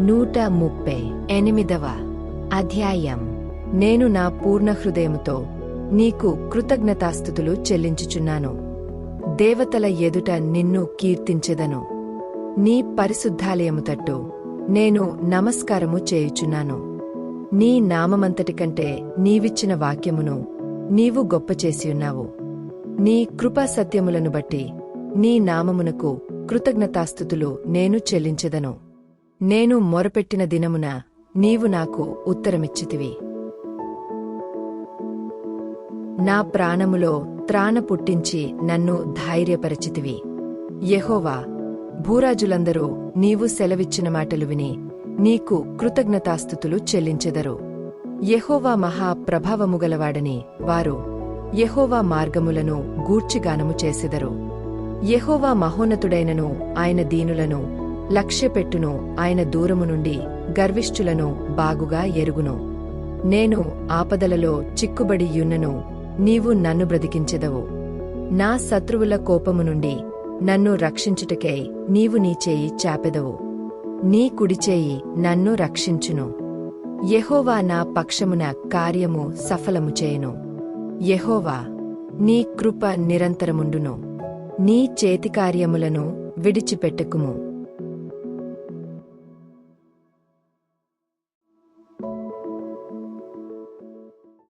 నూట ముప్పై ఎనిమిదవ అధ్యాయం. నేను నా పూర్ణ హృదయముతో నీకు కృతజ్ఞతాస్థుతులు చెల్లించుచున్నాను. దేవతల ఎదుట నిన్ను కీర్తించెదను. నీ పరిశుద్ధాలయము తట్టు నేను నమస్కారము చేయుచున్నాను. నీ నామమంతటి కంటే నీవిచ్చిన వాక్యమును నీవు గొప్ప చేసియున్నావు నీ కృపా సత్యములను బట్టి నీ నామమునకు కృతజ్ఞతాస్థుతులు నేను చెల్లించెదను. నేను మొరపెట్టిన దినమున నీవు నాకు ఉత్తరమిచ్చితివి. నా ప్రాణములో త్రాణ పుట్టించి నన్ను ధైర్యపరచితివి. యహోవా భూరాజులందరూ నీవు సెలవిచ్చిన మాటలు విని నీకు కృతజ్ఞతాస్థుతులు చెల్లించెదరు. యహోవా మహా ప్రభావముగలవాడని వారు యహోవా మార్గములను గూర్చిగానము చేసెదరు. యహోవా మహోన్నతుడైనను ఆయన దీనులను లక్ష్యపెట్టును. ఆయన దూరము నుండి గర్విష్ఠులను బాగుగా ఎరుగును. నేను ఆపదలలో చిక్కుబడి యున్నను. నీవు నన్ను బ్రతికించెదవు. నా శత్రువుల కోపము నుండి నన్ను రక్షించుటకై నీవు నీ చేయి చాపెదవు. నీ కుడిచేయి నన్ను రక్షించును. యహోవా నా పక్షమున కార్యము సఫలము చేయును. యహోవా నీ కృప నిరంతరముండును. నీ చేతికార్యములను విడిచిపెట్టకుము.